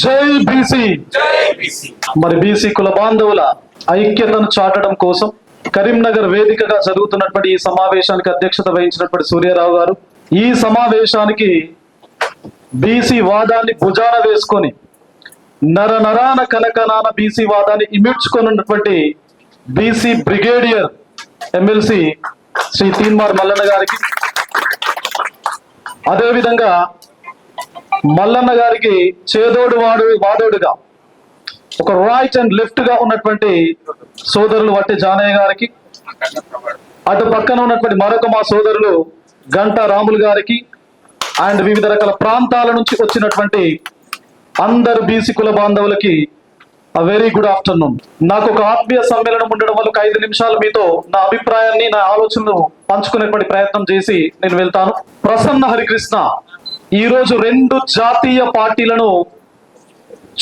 జై బీసీ. మరి బీసీ కుల బాంధవుల ఐక్యతను చాటడం కోసం కరీంనగర్ వేదికగా జరుగుతున్నటువంటి ఈ సమావేశానికి అధ్యక్షత వహించినటువంటి సూర్యారావు గారు ఈ సమావేశానికి బీసీ వాదాన్ని భుజాన వేసుకొని నర నరాన కనకనాన బీసీ వాదాన్ని ఇమిడ్చుకొని BC brigadier MLC Shri Teenmar Mallanna గారికి. అదేవిధంగా మల్లన్న గారికి చేదోడు వాడు వాదోడుగా. ఒక రైట్ అండ్ లెఫ్ట్గా ఉన్నటువంటి సోదరులు వట్టి జానయ్య గారికి అటు పక్కన ఉన్నటువంటి మరొక మా సోదరులు గంట రాములు గారికి అండ్ వివిధ రకాల ప్రాంతాల నుంచి వచ్చినటువంటి అందరు బీసీ కుల బాంధవులకి వెరీ గుడ్ ఆఫ్టర్నూన్ నాకు ఒక ఆత్మీయ సమ్మేళనం ఉండడం వల్ల ఒక ఐదు నిమిషాలు మీతో నా అభిప్రాయాన్ని నా ఆలోచనను పంచుకునేటువంటి ప్రయత్నం చేసి నేను వెళ్తాను. ప్రసన్న హరికృష్ణ ఈ రోజు రెండు జాతీయ పార్టీలను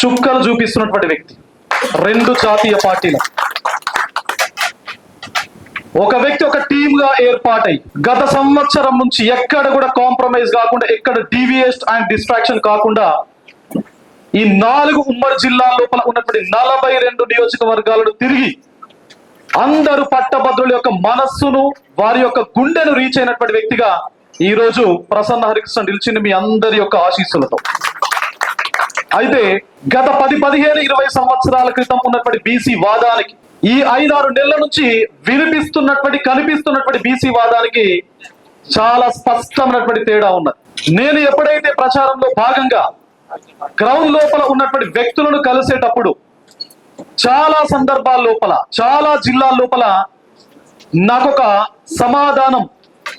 చుక్కలు చూపిస్తున్నటువంటి వ్యక్తి. రెండు జాతీయ పార్టీలు. ఒక వ్యక్తి ఒక టీమ్గా ఏర్పాటై గత సంవత్సరం నుంచి ఎక్కడ కూడా కాంప్రమైజ్ కాకుండా ఎక్కడ డీవియేస్ట్ అండ్ డిస్ట్రాక్షన్ కాకుండా ఈ నాలుగు ఉమ్మడి జిల్లా లోపల ఉన్నటువంటి నలభై రెండు నియోజకవర్గాలను తిరిగి అందరు పట్టభద్రుల యొక్క మనస్సును వారి యొక్క గుండెను రీచ్ అయినటువంటి వ్యక్తిగా ఈ రోజు ప్రసన్న హరికృష్ణ నిలిచింది మీ అందరి యొక్క ఆశీస్సులతో. అయితే గత పది పదిహేను ఇరవై సంవత్సరాల క్రితం ఉన్నటువంటి బీసీ వాదానికి ఈ ఐదారు నెలల నుంచి వినిపిస్తున్నటువంటి కనిపిస్తున్నటువంటి బీసీ వాదానికి చాలా స్పష్టమైనటువంటి తేడా ఉన్నది. నేను ఎప్పుడైతే ప్రచారంలో భాగంగా గ్రౌండ్ లోపల ఉన్నటువంటి వ్యక్తులను కలిసేటప్పుడు చాలా సందర్భాల లోపల చాలా జిల్లాల లోపల నాకొక సమాధానం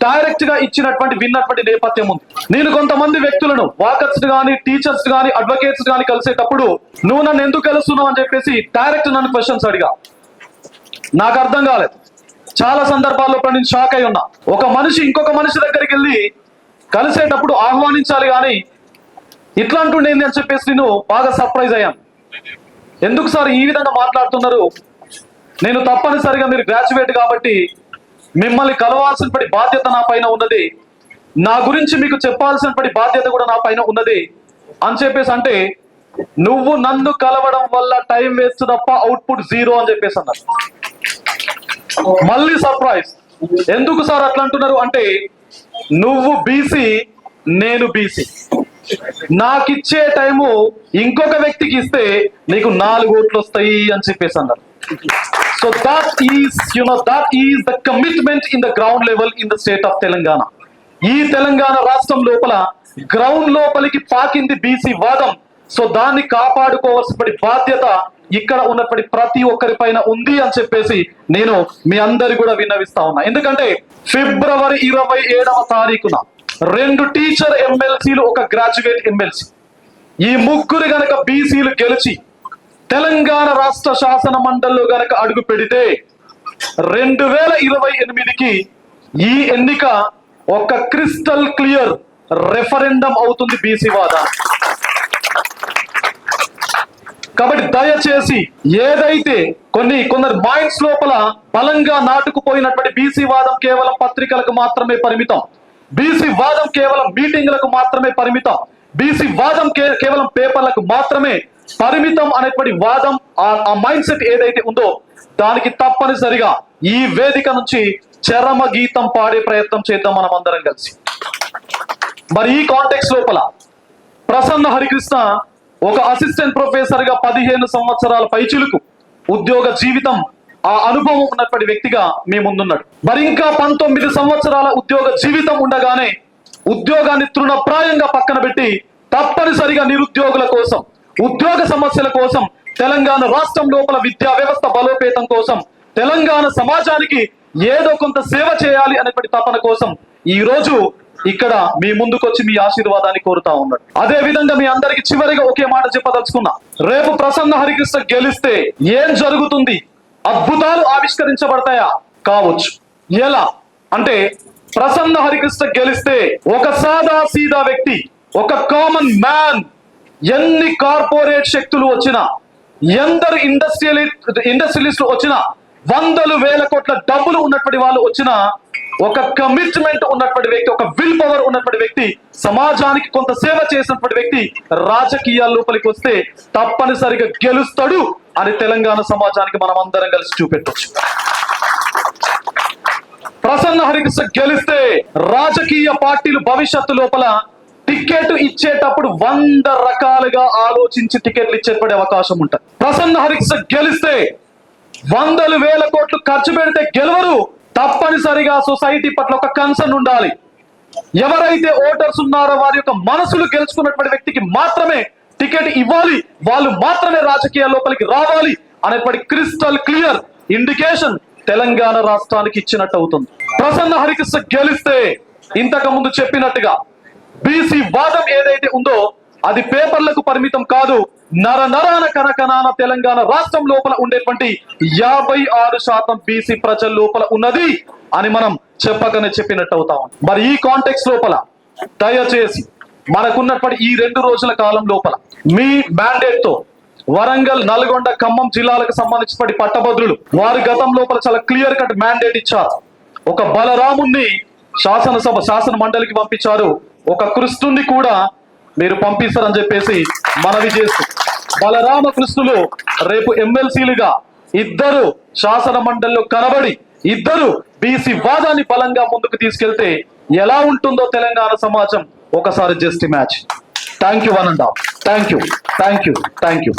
డైరెక్ట్గా ఇచ్చినటువంటి విన్నటువంటి నేపథ్యం ఉంది. నేను కొంతమంది వ్యక్తులను వాకర్స్ గాని టీచర్స్ గాని అడ్వకేట్స్ గాని కలిసేటప్పుడు నువ్వు నన్ను ఎందుకు కలుస్తున్నావు అని చెప్పేసి డైరెక్ట్ నన్ను క్వశ్చన్స్ అడిగా. నాకు అర్థం కాలేదు. చాలా సందర్భాల్లో నేను షాక్ అయి ఉన్నా. ఒక మనిషి ఇంకొక మనిషి దగ్గరికి వెళ్ళి కలిసేటప్పుడు ఆహ్వానించాలి కానీ ఇట్లా అంటుండేంది అని చెప్పేసి నేను బాగా సర్ప్రైజ్ అయ్యాను. ఎందుకు సార్ ఈ విధంగా మాట్లాడుతున్నారు? నేను తప్పనిసరిగా మీరు గ్రాడ్యుయేట్ కాబట్టి మిమ్మల్ని కలవాల్సిన బాధ్యత నా పైన ఉన్నది. నా గురించి మీకు చెప్పాల్సిన బాధ్యత కూడా నా పైన ఉన్నది. అని చెప్పేసి అంటే నువ్వు నన్ను కలవడం వల్ల టైం వేస్ట్ తప్ప అవుట్పుట్ జీరో అని చెప్పేసి అన్నారు. మళ్ళీ సర్ప్రైజ్. ఎందుకు సార్ అట్లా అంటున్నారు అంటే నువ్వు బీసీ నేను బీసీ నాకు ఇచ్చే టైము ఇంకొక వ్యక్తికి ఇస్తే నీకు నాలుగు ఓట్లు వస్తాయి అని చెప్పేసి అన్నారు. So that is, you know, that is the commitment in the ground level in the state of Telangana ఈ తెలంగాణ రాష్ట్రం లోపల గ్రౌండ్ లోపలికి పాకింది బీసీ వాదం. సో దాన్ని కాపాడుకోవాల్సిన బాధ్యత ఇక్కడ ఉన్నటువంటి ప్రతి ఒక్కరి పైన ఉంది అని చెప్పేసి నేను మీ అందరి కూడా విన్నవిస్తా ఉన్నా. ఎందుకంటే ఫిబ్రవరి ఇరవై ఏడవ తారీఖున రెండు టీచర్ ఎమ్మెల్సీలు ఒక గ్రాడ్యుయేట్ ఎమ్మెల్సీ ఈ ముగ్గురు గనక బీసీలు గెలిచి తెలంగాణ రాష్ట్ర శాసన మండలిలో గనక అడుగు పెడితే రెండు వేల ఇరవై ఎనిమిదికి ఈ ఎన్నిక ఒక క్రిస్టల్ క్లియర్ రెఫరెండం అవుతుంది బీసీ వాద. కాబట్టి దయచేసి ఏదైతే కొన్ని కొందరు మైండ్స్ లోపల బలంగా నాటుకుపోయినటువంటి బీసీ వాదం కేవలం పత్రికలకు మాత్రమే పరిమితం. బీసీ వాదం కేవలం మీటింగ్లకు మాత్రమే పరిమితం. బీసీ వాదం కే- కేవలం పేపర్లకు మాత్రమే పరిమితం అనేటువంటి వాదం ఆ- ఆ మైండ్ సెట్ ఏదైతే ఉందో దానికి తప్పనిసరిగా ఈ వేదిక నుంచి చరమ గీతం పాడే ప్రయత్నం చేద్దాం మనం అందరం కలిసి. మరి ఈ కాంటెక్స్ లోపల ప్రసన్న హరికృష్ణ ఒక అసిస్టెంట్ ప్రొఫెసర్గా పదిహేను సంవత్సరాల పైచిలుకు ఉద్యోగ జీవితం ఆ అనుభవం ఉన్నటువంటి వ్యక్తిగా మీ ముందున్నాడు. మరి ఇంకా పంతొమ్మిది సంవత్సరాల ఉద్యోగ జీవితం ఉండగానే ఉద్యోగాన్ని తృణప్రాయంగా పక్కన పెట్టి తప్పనిసరిగా నిరుద్యోగుల కోసం ఉద్యోగ సమస్యల కోసం తెలంగాణ రాష్ట్రం లోపల విద్యా వ్యవస్థ బలోపేతం కోసం తెలంగాణ సమాజానికి ఏదో కొంత సేవ చేయాలి అనేటువంటి తపన కోసం ఈ రోజు ఇక్కడ మీ ముందుకొచ్చి మీ ఆశీర్వాదాన్ని కోరుతా ఉన్నాడు. అదే విధంగా మీ అందరికి చివరిగా ఒకే మాట చెప్పదలుచుకున్నా. రేపు ప్రసన్న హరికృష్ణ గెలిస్తే ఏం జరుగుతుంది? అద్భుతాలు ఆవిష్కరించబడతాయా? కావచ్చు. ఎలా? అంటే ప్రసన్న హరికృష్ణ గెలిస్తే ఒక సాదా సీదా వ్యక్తి ఒక కామన్ మ్యాన్ ఎన్ని కార్పొరేట్ శక్తులు వచ్చినా ఎందరు ఇండస్ట్రియలి ఇండస్ట్రియలిస్టులు వచ్చినా వందలు వేల కోట్ల డబ్బులు ఉన్నటువంటి వాళ్ళు వచ్చినా ఒక కమిట్మెంట్ ఉన్నటువంటి వ్యక్తి ఒక విల్ పవర్ ఉన్నటువంటి వ్యక్తి సమాజానికి కొంత సేవ చేసినటువంటి వ్యక్తి రాజకీయాల లోపలికి వస్తే తప్పనిసరిగా గెలుస్తాడు అని తెలంగాణ సమాజానికి మనం అందరం కలిసి చూపెట్టవచ్చు ప్రసన్న హరికృష్ణ గెలిస్తే రాజకీయ పార్టీలు భవిష్యత్తు లోపల టికెట్ ఇచ్చేటప్పుడు వంద రకాలుగా ఆలోచించి టికెట్లు ఇచ్చేపడే అవకాశం ఉంటుంది. ప్రసన్న హరికృష్ణ గెలిస్తే వందలు వేల కోట్లు ఖర్చు పెడితే గెలవరు. తప్పనిసరిగా సొసైటీ పట్ల ఒక కన్సర్న్ ఉండాలి. ఎవరైతే ఓటర్స్ ఉన్నారో వారి యొక్క మనసులు గెలుచుకున్నటువంటి వ్యక్తికి మాత్రమే టికెట్ ఇవ్వాలి. వాళ్ళు మాత్రమే రాజకీయ లోపలికి రావాలి అనేటువంటి క్రిస్టల్ క్లియర్ ఇండికేషన్ తెలంగాణ రాష్ట్రానికి ఇచ్చినట్టు అవుతుంది. ప్రసన్న హరికృష్ణ గెలిస్తే ఇంతకు ముందు చెప్పినట్టుగా బీసీ వాదం ఏదైతే ఉందో అది పేపర్లకు పరిమితం కాదు నర నరాన కనకనాన తెలంగాణ రాష్ట్రం లోపల ఉండేటువంటి యాభై ఆరు శాతం బీసీ ప్రజల లోపల ఉన్నది అని మనం చెప్పకనే చెప్పినట్టు అవుతాం మరి ఈ కాంటెక్స్ లోపల దయచేసి మనకున్నటువంటి ఈ రెండు రోజుల కాలం లోపల మీ మ్యాండేట్తో వరంగల్ నల్గొండ ఖమ్మం జిల్లాలకు సంబంధించిన పట్టభద్రులు. వారి గతం లోపల చాలా క్లియర్ కట్ మ్యాండేట్ ఇచ్చారు. ఒక బలరాముణ్ణి శాసనసభ శాసన మండలికి పంపించారు. ఒక కృష్ణుణ్ణి కూడా మీరు పంపిస్తారని చెప్పేసి మనవి చేస్తూ. బలరామ కృష్ణులు రేపు ఎమ్మెల్సీలుగా ఇద్దరు శాసన మండలిలో కనబడి ఇద్దరు బీసీ వాదాన్ని బలంగా ముందుకు తీసుకెళ్తే ఎలా ఉంటుందో తెలంగాణ సమాజం? ఒకసారి just match thank you one and thank you thank you thank you